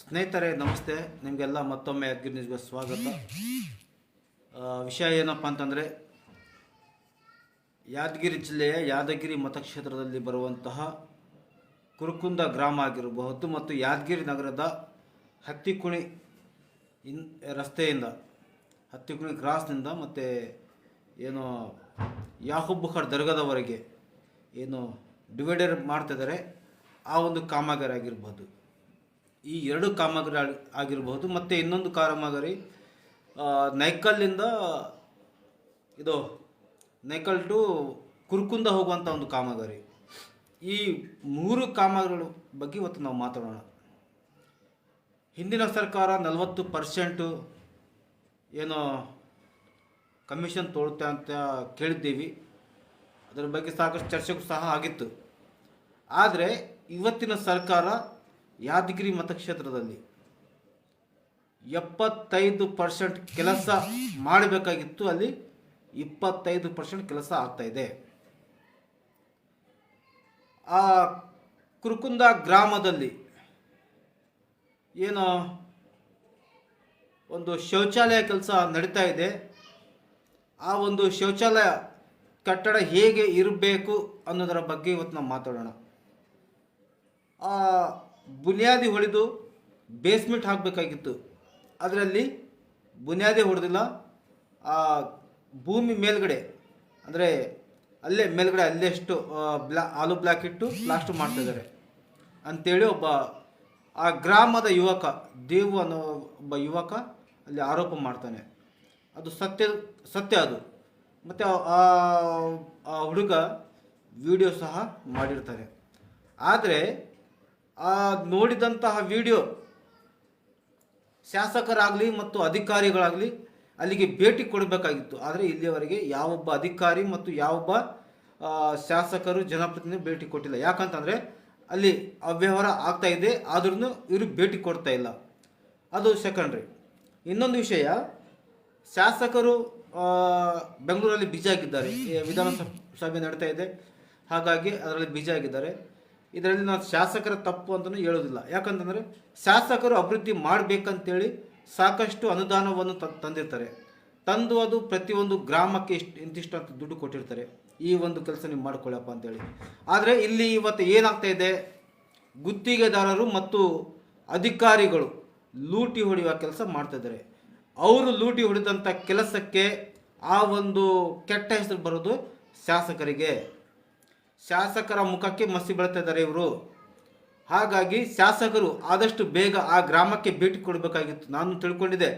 ಸ್ನೇಹಿತರೆ, ನಮಸ್ತೆ. ನಿಮಗೆಲ್ಲ ಮತ್ತೊಮ್ಮೆ ಯಾದಗಿರಿ ನ್ಯೂಸ್ಗೆ ಸ್ವಾಗತ. ವಿಷಯ ಏನಪ್ಪ ಅಂತಂದರೆ, ಯಾದಗಿರಿ ಜಿಲ್ಲೆಯ ಯಾದಗಿರಿ ಮತಕ್ಷೇತ್ರದಲ್ಲಿ ಬರುವಂತಹ ಕುರುಕುಂದ ಗ್ರಾಮ ಆಗಿರಬಹುದು ಮತ್ತು ಯಾದಗಿರಿ ನಗರದ ಹತ್ತಿಕುಣಿ ಇನ್, ರಸ್ತೆಯಿಂದ, ಹತ್ತಿಕುಣಿ ಕ್ರಾಸ್ನಿಂದ ಮತ್ತು ಏನು ಯಾಹುಬ್ಬುಖರ್ ದರ್ಗದವರೆಗೆ ಏನು ಡಿವೈಡರ್ ಮಾಡ್ತಿದ್ದಾರೆ, ಆ ಒಂದು ಕಾಮಗಾರಿ ಆಗಿರ್ಬೋದು. ಈ ಎರಡು ಕಾಮಗಾರಿ ಆಗಿರಬಹುದು. ಮತ್ತು ಇನ್ನೊಂದು ಕಾಮಗಾರಿ ನೈಕಲ್ಲಿಂದ ಇದು, ನೈಕಲ್ ಟು ಕುರ್ಕುಂದ ಹೋಗುವಂಥ ಒಂದು ಕಾಮಗಾರಿ. ಈ ಮೂರು ಕಾಮಗಾರಿಗಳ ಬಗ್ಗೆ ಇವತ್ತು ನಾವು ಮಾತಾಡೋಣ. ಹಿಂದಿನ ಸರ್ಕಾರ ನಲವತ್ತು ಪರ್ಸೆಂಟು ಏನು ಕಮಿಷನ್ ತೋಳುತ್ತೆ ಅಂತ ಕೇಳಿದ್ದೀವಿ. ಅದರ ಬಗ್ಗೆ ಸಾಕಷ್ಟು ಚರ್ಚೆಗೂ ಸಹ ಆಗಿತ್ತು. ಆದರೆ ಇವತ್ತಿನ ಸರ್ಕಾರ ಯಾದಗಿರಿ ಮತಕ್ಷೇತ್ರದಲ್ಲಿ ಎಪ್ಪತ್ತೈದು ಪರ್ಸೆಂಟ್ ಕೆಲಸ ಮಾಡಬೇಕಾಗಿತ್ತು. ಅಲ್ಲಿ ಇಪ್ಪತ್ತೈದು ಪರ್ಸೆಂಟ್ ಕೆಲಸ ಆಗ್ತಾ ಇದೆ. ಆ ಕುರುಕುಂದ ಗ್ರಾಮದಲ್ಲಿ ಏನು ಒಂದು ಶೌಚಾಲಯ ಕೆಲಸ ನಡೀತಾ ಇದೆ. ಆ ಒಂದು ಶೌಚಾಲಯ ಕಟ್ಟಡ ಹೇಗೆ ಇರಬೇಕು ಅನ್ನೋದರ ಬಗ್ಗೆ ಇವತ್ತು ನಾವು ಮಾತಾಡೋಣ. ಆ ಬುನಿಯಾದಿ ಹೊಡೆದು ಬೇಸ್ಮೆಂಟ್ ಹಾಕಬೇಕಾಗಿತ್ತು. ಅದರಲ್ಲಿ ಬುನಿಯಾದಿ ಹೊಡೆದಿಲ್ಲ, ಆ ಭೂಮಿ ಮೇಲ್ಗಡೆ, ಅಂದರೆ ಅಲ್ಲೇ ಮೇಲ್ಗಡೆ, ಅಲ್ಲೇ ಎಷ್ಟು ಬ್ಲಾ, ಆಲು ಬ್ಲ್ಯಾಕ್ ಇಟ್ಟು ಪ್ಲಾಸ್ಟರ್ ಮಾಡ್ತಿದ್ದಾರೆ ಅಂಥೇಳಿ ಒಬ್ಬ, ಆ ಗ್ರಾಮದ ಯುವಕ, ದೇವು ಅನ್ನೋ ಒಬ್ಬ ಯುವಕ ಅಲ್ಲಿ ಆರೋಪ ಮಾಡ್ತಾನೆ. ಅದು ಸತ್ಯ ಸತ್ಯ ಅದು. ಮತ್ತು ಆ ಹುಡುಗ ವಿಡಿಯೋ ಸಹ ಮಾಡಿರ್ತಾರೆ ಆದರೆ ಆ ನೋಡಿದಂತಹ ವಿಡಿಯೋ ಶಾಸಕರಾಗಲಿ ಮತ್ತು ಅಧಿಕಾರಿಗಳಾಗಲಿ ಅಲ್ಲಿಗೆ ಭೇಟಿ ಕೊಡಬೇಕಾಗಿತ್ತು. ಆದರೆ ಇಲ್ಲಿಯವರೆಗೆ ಯಾವೊಬ್ಬ ಅಧಿಕಾರಿ ಮತ್ತು ಯಾವೊಬ್ಬ ಶಾಸಕರು ಜನಪ್ರತಿನಿಧಿ ಭೇಟಿ ಕೊಟ್ಟಿಲ್ಲ. ಯಾಕಂತಂದರೆ ಅಲ್ಲಿ ಅವ್ಯವಹಾರ ಆಗ್ತಾ ಇದೆ. ಆದ್ರೂ ಇವರು ಭೇಟಿ ಕೊಡ್ತಾ ಇಲ್ಲ. ಅದು ಸೆಕೆಂಡ್ರಿ ಇನ್ನೊಂದು ವಿಷಯ, ಶಾಸಕರು ಬೆಂಗಳೂರಲ್ಲಿ ಬಿಜಿ ಆಗಿದ್ದಾರೆ. ವಿಧಾನಸಭೆ ಸಭೆ ನಡೀತಾ ಇದೆ. ಹಾಗಾಗಿ ಅದರಲ್ಲಿ ಬಿಜಿ ಆಗಿದ್ದಾರೆ. ಇದರಲ್ಲಿ ನಾವು ಶಾಸಕರ ತಪ್ಪು ಅಂತಲೂ ಹೇಳೋದಿಲ್ಲ ಯಾಕಂತಂದರೆ ಶಾಸಕರು ಅಭಿವೃದ್ಧಿ ಮಾಡಬೇಕಂತೇಳಿ ಸಾಕಷ್ಟು ಅನುದಾನವನ್ನು ತಂದಿರ್ತಾರೆ. ತಂದು ಅದು ಪ್ರತಿಯೊಂದು ಗ್ರಾಮಕ್ಕೆ ಇಷ್ಟು ಇಂತಿಷ್ಟು ಅಂತ ದುಡ್ಡು ಕೊಟ್ಟಿರ್ತಾರೆ. ಈ ಒಂದು ಕೆಲಸ ನೀವು ಮಾಡ್ಕೊಳ್ಳಪ್ಪ ಅಂತೇಳಿ. ಆದರೆ ಇಲ್ಲಿ ಇವತ್ತು ಏನಾಗ್ತಾ ಇದೆ? ಗುತ್ತಿಗೆದಾರರು ಮತ್ತು ಅಧಿಕಾರಿಗಳು ಲೂಟಿ ಹೊಡೆಯುವ ಕೆಲಸ ಮಾಡ್ತಾ ಇದ್ದಾರೆ. ಅವರು ಲೂಟಿ ಹೊಡೆದಂಥ ಕೆಲಸಕ್ಕೆ ಆ ಒಂದು ಕೆಟ್ಟ ಹೆಸರು ಬರೋದು ಶಾಸಕರಿಗೆ. ಶಾಸಕರ ಮುಖಕ್ಕೆ ಮಸಿ ಬೆಳ್ತಾ ಇವರು. ಹಾಗಾಗಿ ಶಾಸಕರು ಆದಷ್ಟು ಬೇಗ ಆ ಗ್ರಾಮಕ್ಕೆ ಭೇಟಿ ಕೊಡಬೇಕಾಗಿತ್ತು. ನಾನು ತಿಳ್ಕೊಂಡಿದ್ದೆ.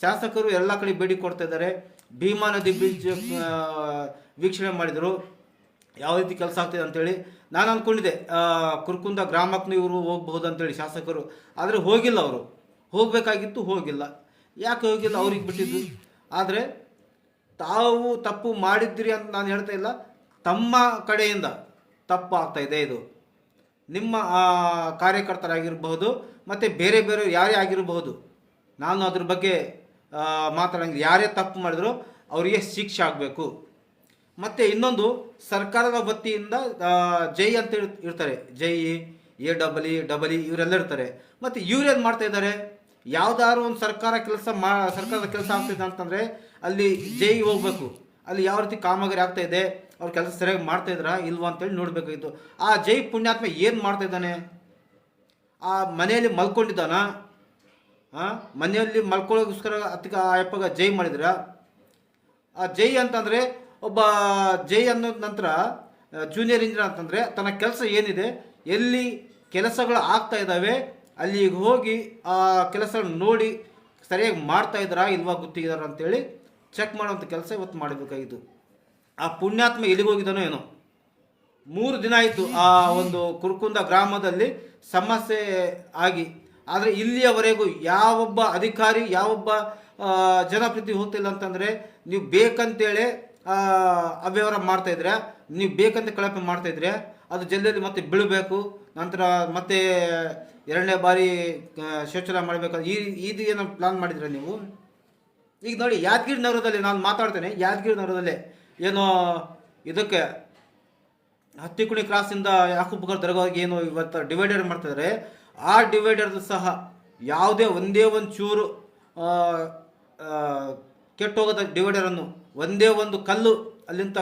ಶಾಸಕರು ಎಲ್ಲ ಕಡೆ ಭೇಟಿ ಕೊಡ್ತಾ ಇದ್ದಾರೆ. ಭೀಮಾ ನದಿ ಬ್ರಿಡ್ಜ್ ವೀಕ್ಷಣೆ ಮಾಡಿದರು. ಯಾವ ರೀತಿ ಕೆಲಸ ಆಗ್ತಿದೆ ಅಂತೇಳಿ ನಾನು ಅಂದ್ಕೊಂಡಿದ್ದೆ ಕುರ್ಕುಂದ ಗ್ರಾಮಕ್ಕೂ ಇವರು ಹೋಗ್ಬಹುದು ಅಂತೇಳಿ ಶಾಸಕರು. ಆದರೆ ಹೋಗಿಲ್ಲ ಅವರು. ಹೋಗಬೇಕಾಗಿತ್ತು, ಹೋಗಿಲ್ಲ. ಯಾಕೆ ಹೋಗಿಲ್ಲ? ಅವ್ರಿಗೆ ಬಿಟ್ಟಿದ್ದು. ಆದರೆ ತಾವು ತಪ್ಪು ಮಾಡಿದ್ರಿ ಅಂತ ನಾನು ಹೇಳ್ತಾ ಇಲ್ಲ. ತಮ್ಮ ಕಡೆಯಿಂದ ತಪ್ಪು ಆಗ್ತಾ ಇದೆ ಇದು. ನಿಮ್ಮ ಕಾರ್ಯಕರ್ತರಾಗಿರಬಹುದು ಮತ್ತು ಬೇರೆ ಬೇರೆ ಯಾರೇ ಆಗಿರಬಹುದು, ನಾನು ಅದ್ರ ಬಗ್ಗೆ ಮಾತಾಡಂಗೆ ಯಾರೇ ತಪ್ಪು ಮಾಡಿದ್ರು ಅವರಿಗೆ ಶಿಕ್ಷೆ ಆಗಬೇಕು. ಮತ್ತು ಇನ್ನೊಂದು, ಸರ್ಕಾರದ ವತಿಯಿಂದ ಜೈ ಅಂತ ಇರ್- ಇರ್ತಾರೆ. J, A, double E double, E, ಇವರೆಲ್ಲ ಇರ್ತಾರೆ. ಮತ್ತು ಇವ್ರೇನು ಮಾಡ್ತಾ ಇದ್ದಾರೆ? ಯಾವ್ದಾದ್ರು ಒಂದು ಸರ್ಕಾರ ಕೆಲಸ ಮಾ, ಸರ್ಕಾರದ ಕೆಲಸ ಆಗ್ತಿದೆ ಅಂತಂದರೆ ಅಲ್ಲಿ ಜೈ ಹೋಗ್ಬೇಕು. ಅಲ್ಲಿ ಯಾವ ರೀತಿ ಕಾಮಗಾರಿ ಆಗ್ತಾಯಿದೆ ಅವ್ರ ಕೆಲಸ ಸರಿಯಾಗಿ ಮಾಡ್ತಾ ಇದ್ರ, ಇಲ್ವಾ ಅಂತೇಳಿ ನೋಡಬೇಕಾಗಿತ್ತು. ಆ ಜೈ ಪುಣ್ಯಾತ್ಮ ಏನು ಮಾಡ್ತಾ ಇದ್ದಾನೆ? ಆ ಮನೆಯಲ್ಲಿ ಮಲ್ಕೊಂಡಿದ್ದಾನ? ಆ, ಮನೆಯಲ್ಲಿ ಮಲ್ಕೊಳ್ಳೋಗೋಸ್ಕರ ಅದಕ್ಕೆ ಆ ಜೈ ಮಾಡಿದ್ರ? ಆ ಜೈ ಅಂತಂದರೆ ಒಬ್ಬ ಜೈ ಅನ್ನೋದ ನಂತರ ಜೂನಿಯರ್ ಇಂಜಿನಿಯರ್ ಅಂತಂದರೆ ತನ್ನ ಕೆಲಸ ಏನಿದೆ, ಎಲ್ಲಿ ಕೆಲಸಗಳು ಆಗ್ತಾ ಇದ್ದಾವೆ, ಅಲ್ಲಿಗೆ ಹೋಗಿ ಆ ಕೆಲಸ ನೋಡಿ ಸರಿಯಾಗಿ ಮಾಡ್ತಾ ಇದ್ದಾರಾ ಇಲ್ವಾ ಗೊತ್ತಿದ್ದಾರ ಅಂತೇಳಿ ಚೆಕ್ ಮಾಡುವಂಥ ಕೆಲಸ ಇವತ್ತು ಮಾಡಬೇಕಾಗಿತ್ತು ಆ ಪುಣ್ಯಾತ್ಮ ಎಲ್ಲಿಗೆ ಹೋಗಿದ್ದಾನೋ ಏನೋ. ಮೂರು ದಿನ ಆಯಿತು ಆ ಒಂದು ಕುರುಕುಂದ ಗ್ರಾಮದಲ್ಲಿ ಸಮಸ್ಯೆ ಆಗಿ. ಆದರೆ ಇಲ್ಲಿಯವರೆಗೂ ಯಾವೊಬ್ಬ ಅಧಿಕಾರಿ, ಯಾವೊಬ್ಬ ಜನಪ್ರತಿ ಹೋಗ್ತಿಲ್ಲ ಅಂತಂದರೆ ನೀವು ಬೇಕಂತೇಳಿ ಅವ್ಯವಹಾರ ಮಾಡ್ತಾ ಇದ್ರೆ, ನೀವು ಬೇಕಂತ ಕಳಪೆ ಮಾಡ್ತಾ ಇದ್ರೆ ಅದು ಜಲ್ದಿಯಲ್ಲಿ ಮತ್ತೆ ಬೀಳಬೇಕು. ನಂತರ ಮತ್ತೆ ಎರಡನೇ ಬಾರಿ ಶೌಚಾಲಯ ಮಾಡಬೇಕು. ಈ, ಇದು ಏನೋ ಪ್ಲಾನ್ ಮಾಡಿದ್ರೆ ನೀವು? ಈಗ ನೋಡಿ, ಯಾದಗಿರಿ ನಗರದಲ್ಲಿ ನಾನು ಮಾತಾಡ್ತೇನೆ, ಯಾದಗಿರಿ ನಗರದಲ್ಲೇ ಏನೋ ಇದಕ್ಕೆ ಹತ್ತಿಕುಣಿ ಕ್ರಾಸಿಂದ ಯಾಕುಬ್ಗರ್ ದರ್ಗಾಗೆ ಏನು ಇವತ್ತು ಡಿವೈಡರ್ ಮಾಡ್ತಿದ್ದಾರೆ ಆ ಡಿವೈಡರ್ ಸಹ ಯಾವುದೇ ಒಂದೇ ಒಂದು ಚೂರು ಕೆಟ್ಟೋಗದ ಡಿವೈಡರನ್ನು ಒಂದೇ ಒಂದು ಕಲ್ಲು ಅಲ್ಲಿಂದ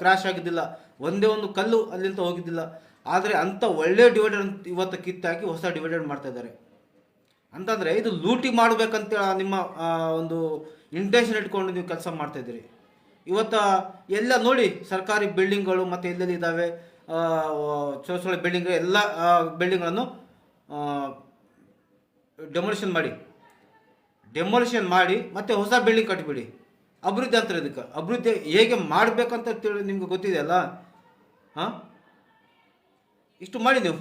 ಕ್ರಾಶ್ ಆಗಿದ್ದಿಲ್ಲ, ಒಂದೇ ಒಂದು ಕಲ್ಲು ಅಲ್ಲಿಂದ ಹೋಗಿದ್ದಿಲ್ಲ. ಆದರೆ ಅಂಥ ಒಳ್ಳೆ ಡಿವೈಡರ್ ಇವತ್ತು ಕಿತ್ತಾಕಿ ಹೊಸ ಡಿವೈಡರ್ ಮಾಡ್ತಾ ಇದ್ದಾರೆ ಅಂತಂದರೆ ಇದು ಲೂಟಿ ಮಾಡಬೇಕಂತ ನಿಮ್ಮ ಒಂದು ಇಂಟೆನ್ಷನ್ ಇಟ್ಕೊಂಡು ನೀವು ಕೆಲಸ ಮಾಡ್ತಾ ಇದ್ದೀರಿ ಇವತ್ತು ಎಲ್ಲ ನೋಡಿ ಸರ್ಕಾರಿ ಬಿಲ್ಡಿಂಗ್ಗಳು ಮತ್ತು ಎಲ್ಲೆಲ್ಲಿ ಇದ್ದಾವೆ ಚೊಳ ಬಿಲ್ಡಿಂಗ್ ಎಲ್ಲ ಬಿಲ್ಡಿಂಗ್ಗಳನ್ನು ಡೆಮೊಲಿಷನ್ ಮಾಡಿ. ಡೆಮೊಲಿಷನ್ ಮಾಡಿ ಮತ್ತೆ ಹೊಸ ಬಿಲ್ಡಿಂಗ್ ಕಟ್ಟಿಬಿಡಿ ಅಭಿವೃದ್ಧಿ ಅಂತಾರೆ ಇದಕ್ಕೆ. ಅಭಿವೃದ್ಧಿ ಹೇಗೆ ಮಾಡಬೇಕಂತ ತಿಳಿ ನಿಮ್ಗೆ ಗೊತ್ತಿದೆಯಲ್ಲ ಹಾಂ? ಇಷ್ಟು ಮಾಡಿ ನೀವು.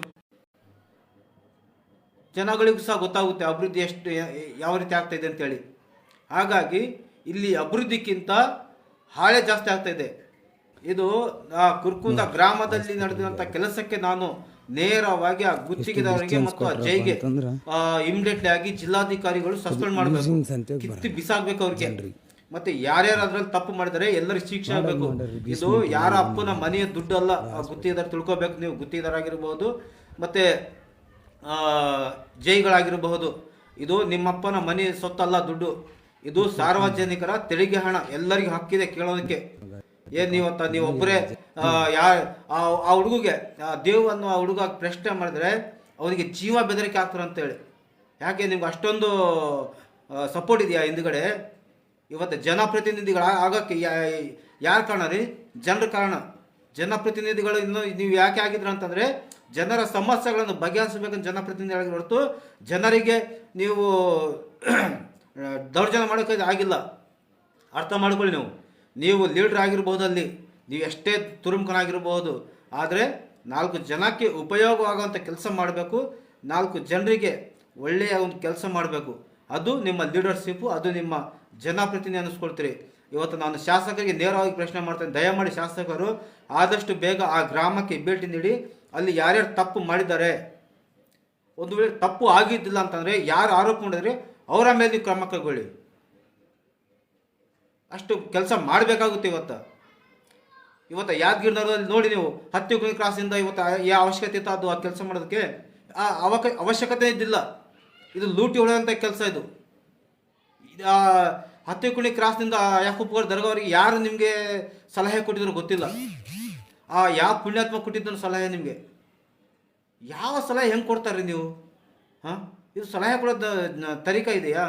ಜನಗಳಿಗೂ ಸಹ ಗೊತ್ತಾಗುತ್ತೆ ಅಭಿವೃದ್ಧಿ ಎಷ್ಟು, ಯಾವ ರೀತಿ ಆಗ್ತಾಯಿದೆ ಅಂತೇಳಿ ಹಾಗಾಗಿ ಇಲ್ಲಿ ಅಭಿವೃದ್ಧಿಕ್ಕಿಂತ ಹಾಳೆ ಜಾಸ್ತಿ ಆಗ್ತಾ ಇದೆ. ಇದು ಆ ಕುರ್ಕುಂದ ಗ್ರಾಮದಲ್ಲಿ ನಡೆದಿರುವಂತ ಕೆಲಸಕ್ಕೆ ನಾನು ನೇರವಾಗಿ ಆ ಗುತ್ತಿಗೆದಾರರಿಗೆ ಮತ್ತು ಆ ಜೈಗೆ ಇಮಿಡಿಯೇಟ್ಲಿ ಆಗಿ ಜಿಲ್ಲಾಧಿಕಾರಿಗಳು ಸಸ್ಪೆಂಡ್ ಮಾಡಬೇಕು. ಕಿತ್ತಿ ಬಿಸಾಕ್ಬೇಕು ಅವ್ರಿಗೆ. ಮತ್ತೆ ಯಾರ್ಯಾರು ಅದ್ರಲ್ಲಿ ತಪ್ಪು ಮಾಡಿದರೆ ಎಲ್ಲರಿಗೂ ಶಿಕ್ಷೆ ಆಗಬೇಕು. ಇದು ಯಾರ ಅಪ್ಪನ ಮನೆಯ ದುಡ್ಡು ಅಲ್ಲ ಆ ಗುತ್ತಿಗೆದಾರ ತಿಳ್ಕೊಬೇಕು ನೀವು ಗುತ್ತಿಗೆದಾರಾಗಿರ್ಬೋದು ಮತ್ತೆ ಜೈಗಳಾಗಿರಬಹುದು. ಇದು ನಿಮ್ಮಪ್ಪನ ಮನೆ ಸೊತ್ತಲ್ಲ ದುಡ್ಡು. ಇದು ಸಾರ್ವಜನಿಕರ ತೆರಿಗೆ ಹಣ. ಎಲ್ಲರಿಗೂ ಹಕ್ಕಿದೆ ಕೇಳೋದಕ್ಕೆ. ಏನ್ ನೀವು ಒಬ್ಬರೇ ಯಾ, ಆ ಹುಡುಗಿಗೆ ದೇವ್ ಅನ್ನೋ ಆ ಹುಡುಗ ಪ್ರಶ್ನೆ ಮಾಡಿದ್ರೆ ಅವನಿಗೆ ಜೀವ ಬೆದರಿಕೆ ಆಗ್ತಾರೆ ಅಂತೇಳಿ ಯಾಕೆ, ನಿಮ್ಗೆ ಅಷ್ಟೊಂದು ಸಪೋರ್ಟ್ ಇದೆಯಾ ಹಿಂದ್ಗಡೆ? ಇವತ್ತು ಜನಪ್ರತಿನಿಧಿಗಳ ಆಗಕ್ಕೆ ಯಾರು ಕಾರಣ ರೀ? ಜನರ ಕಾರಣ. ಜನಪ್ರತಿನಿಧಿಗಳು ಇನ್ನು ನೀವು ಯಾಕೆ ಆಗಿದ್ರ ಅಂತಂದ್ರೆ ಜನರ ಸಮಸ್ಯೆಗಳನ್ನು ಬಗೆಹರಿಸಬೇಕಂತ ಜನಪ್ರತಿನಿಧಿಗಳಾಗಿ ಹೊರತು ಜನರಿಗೆ ನೀವು ದೌರ್ಜನ್ಯ ಮಾಡೋಕೆ ಆಗಿಲ್ಲ. ಅರ್ಥ ಮಾಡ್ಕೊಳ್ಳಿ ನೀವು. ನೀವು ಲೀಡ್ರ್ ಆಗಿರ್ಬೋದು ಅಲ್ಲಿ ನೀವು ಎಷ್ಟೇ ತುರುಮುಖನಾಗಿರ್ಬೋದು ಆದರೆ ನಾಲ್ಕು ಜನಕ್ಕೆ ಉಪಯೋಗವಾಗುವಂಥ ಕೆಲಸ ಮಾಡಬೇಕು. ನಾಲ್ಕು ಜನರಿಗೆ ಒಳ್ಳೆಯ ಒಂದು ಕೆಲಸ ಮಾಡಬೇಕು. ಅದು ನಿಮ್ಮ ಲೀಡರ್ಶಿಪ್ಪು ಅದು ನಿಮ್ಮ ಜನಪ್ರತಿನಿಧಿ ಅನ್ನಿಸ್ಕೊಳ್ತೀರಿ. ಇವತ್ತು ನಾನು ಶಾಸಕರಿಗೆ ನೇರವಾಗಿ ಪ್ರಶ್ನೆ ಮಾಡ್ತೇನೆ. ದಯಮಾಡಿ ಶಾಸಕರು, ಆದಷ್ಟು ಬೇಗ ಆ ಗ್ರಾಮಕ್ಕೆ ಭೇಟಿ ನೀಡಿ, ಅಲ್ಲಿ ಯಾರ್ಯಾರು ತಪ್ಪು ಮಾಡಿದ್ದಾರೆ. ಒಂದು ವೇಳೆ ತಪ್ಪು ಆಗಿದ್ದಿಲ್ಲ ಅಂತಂದರೆ ಯಾರು ಆರೋಪ ಮಾಡಿದ್ರೆ ಅವರ ಮೇಲೆ ನೀವು ಕ್ರಮ ಕೈಗೊಳ್ಳಿ. ಅಷ್ಟು ಕೆಲಸ ಮಾಡಬೇಕಾಗುತ್ತೆ ಇವತ್ತು. ಇವತ್ತು ಯಾದಗಿರಿನಗರದಲ್ಲಿ ನೋಡಿ ನೀವು ಹತ್ತು ಹತ್ತಿ ಕ್ರಾಸಿಂದ ಇವತ್ತು ಯಾವ ಅವಶ್ಯಕತೆ ಇತ್ತು ಅದು ಆ ಕೆಲಸ ಮಾಡೋದಕ್ಕೆ ಆ ಅವಕ ಅವಶ್ಯಕತೆ ಇದ್ದಿಲ್ಲ. ಇದು ಲೂಟಿ ಹೊಡೆದಂಥ ಕೆಲಸ ಇದು. ಹತ್ತು ಕುಳಿ ಕ್ರಾಸ್ನಿಂದ ಯಾಕೂಪ್ಗೌಡ ದರ್ಗಾವರಿಗೆ ಯಾರು ನಿಮಗೆ ಸಲಹೆ ಕೊಟ್ಟಿದ್ರು ಗೊತ್ತಿಲ್ಲ. ಆ ಯಾವ ಪುಣ್ಯಾತ್ಮ ಕೊಟ್ಟಿದ್ದು ಸಲಹೆ ನಿಮಗೆ. ಯಾವ ಸಲಹೆ ಹೆಂಗೆ ಕೊಡ್ತಾರೆ ನೀವು? ಹಾಂ? ಇದು ಸಲಹೆ ಕೊಡೋದು ತರಿಕ ಇದೆಯಾ?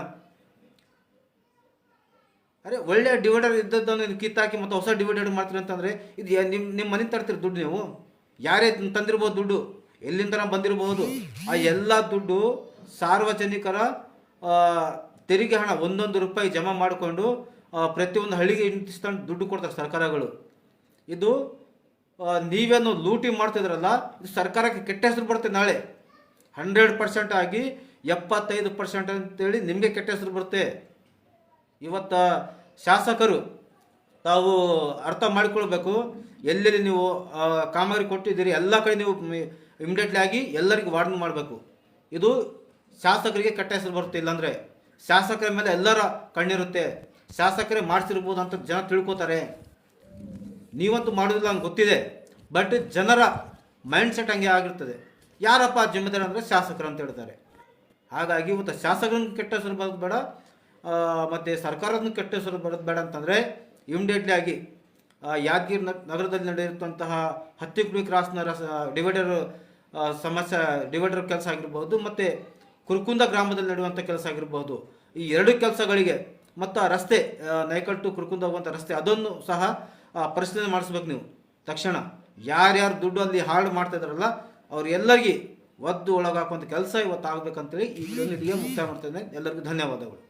ಅರೆ, ಒಳ್ಳೆ ಡಿವೈಡರ್ ಇದ್ದದ್ದನ್ನು ಕಿತ್ತಾಕಿ ಮತ್ತು ಹೊಸ ಡಿವೈಡರ್ ಮಾಡ್ತೀರಿ ಅಂತಂದರೆ, ಇದು ನಿಮ್ಮ ನಿಮ್ಮ ಮನೆ ತರ್ತೀರಿ ದುಡ್ಡು ನೀವು? ಯಾರೇ ತಂದಿರ್ಬೋದು ದುಡ್ಡು, ಎಲ್ಲಿಂದ ಬಂದಿರಬಹುದು ಆ ಎಲ್ಲ ದುಡ್ಡು ಸಾರ್ವಜನಿಕರ ತೆರಿಗೆ ಹಣ, ಒಂದೊಂದು ರೂಪಾಯಿ ಜಮಾ ಮಾಡಿಕೊಂಡು ಪ್ರತಿಯೊಂದು ಹಳ್ಳಿಗೆ ಇಂತಿಸ್ಕೊಂಡು ದುಡ್ಡು ಕೊಡ್ತಾರೆ ಸರ್ಕಾರಗಳು. ಇದು ನೀವೇನು ಲೂಟಿ ಮಾಡ್ತಿದ್ರಲ್ಲ ಇದು ಸರ್ಕಾರಕ್ಕೆ ಕೆಟ್ಟ ಹೆಸರು ಬರುತ್ತೆ ನಾಳೆ. ಹಂಡ್ರೆಡ್ ಪರ್ಸೆಂಟ್ ಆಗಿ ಎಪ್ಪತ್ತೈದು ಪರ್ಸೆಂಟ್ ಅಂತೇಳಿ ನಿಮಗೆ ಕೆಟ್ಟ ಹೆಸರು ಬರುತ್ತೆ. ಇವತ್ತು ಶಾಸಕರು ತಾವು ಅರ್ಥ ಮಾಡಿಕೊಳ್ಬೇಕು. ಎಲ್ಲೆಲ್ಲಿ ನೀವು ಕಾಮಗಾರಿ ಕೊಟ್ಟಿದ್ದೀರಿ, ಎಲ್ಲ ಕಡೆ ನೀವು ಇಮಿಡಿಯೇಟ್ಲಿ ಆಗಿ ಎಲ್ಲರಿಗೂ ವಾರ್ನ್ ಮಾಡಬೇಕು. ಇದು ಶಾಸಕರಿಗೆ ಕೆಟ್ಟ ಹೆಸರು ಬರುತ್ತೆ ಇಲ್ಲಾಂದರೆ. ಶಾಸಕರ ಮೇಲೆ ಎಲ್ಲರ ಕಣ್ಣಿರುತ್ತೆ. ಶಾಸಕರೇ ಮಾಡಿಸಿರ್ಬೋದು ಅಂತ ಜನ ತಿಳ್ಕೊತಾರೆ. ನೀವಂತೂ ಮಾಡೋದಿಲ್ಲ ಅಂತ ಗೊತ್ತಿದೆ. ಬಟ್ ಜನರ ಮೈಂಡ್ ಸೆಟ್ ಹಂಗೆ ಆಗಿರ್ತದೆ. ಯಾರಪ್ಪ ಜಿಮ್ಮೆದಾರ ಅಂದರೆ ಶಾಸಕರು ಅಂತ ಹೇಳ್ತಾರೆ. ಹಾಗಾಗಿ ಇವತ್ತು ಶಾಸಕರನ್ನು ಕೆಟ್ಟ ಹೆಸರು ಬರೋದು ಬೇಡ ಮತ್ತು ಸರ್ಕಾರದನ್ನು ಕೆಟ್ಟ ಹೆಸರು ಬರೋದು ಬೇಡ ಅಂತಂದರೆ ಇಮಿಡಿಯೇಟ್ಲಿ ಆಗಿ ಯಾದಗಿರಿ ನಗರದಲ್ಲಿ ಹತ್ತಿ ಹತ್ತಿಕುಳಿ ಕ್ರಾಸ್ನ ರಸ ಡಿವೈಡರ್ ಸಮಸ್ಯೆ ಡಿವೈಡರ್ ಕೆಲಸ ಆಗಿರ್ಬೋದು ಮತ್ತು ಕುರುಕುಂದ ಗ್ರಾಮದಲ್ಲಿ ನಡೆಯುವಂಥ ಕೆಲಸ ಆಗಿರ್ಬೋದು ಈ ಎರಡು ಕೆಲಸಗಳಿಗೆ ಮತ್ತು ರಸ್ತೆ ನಾಯ್ಕಟ್ಟು ಟು ಕುರ್ಕುಂದ ಹೋಗುವಂಥ ರಸ್ತೆ, ಅದನ್ನು ಸಹ ಪರಿಶೀಲನೆ ಮಾಡಿಸ್ಬೇಕು ನೀವು. ತಕ್ಷಣ ಯಾರ್ಯಾರು ದುಡ್ಡು ಅಲ್ಲಿ ಹಾಳು ಮಾಡ್ತಾ ಅವ್ರು ಅವ್ರೆಲ್ಲರಿಗೆ ಒದ್ದು ಒಳಗಾಕುವಂಥ ಕೆಲಸ ಇವತ್ತು ಆಗ್ಬೇಕಂತೇಳಿ ಈ ಇಲ್ಲಿಗೆ ಮುಕ್ತಾಯ ಮಾಡ್ತೇನೆ ಎಲ್ಲರಿಗೂ ಧನ್ಯವಾದಗಳು.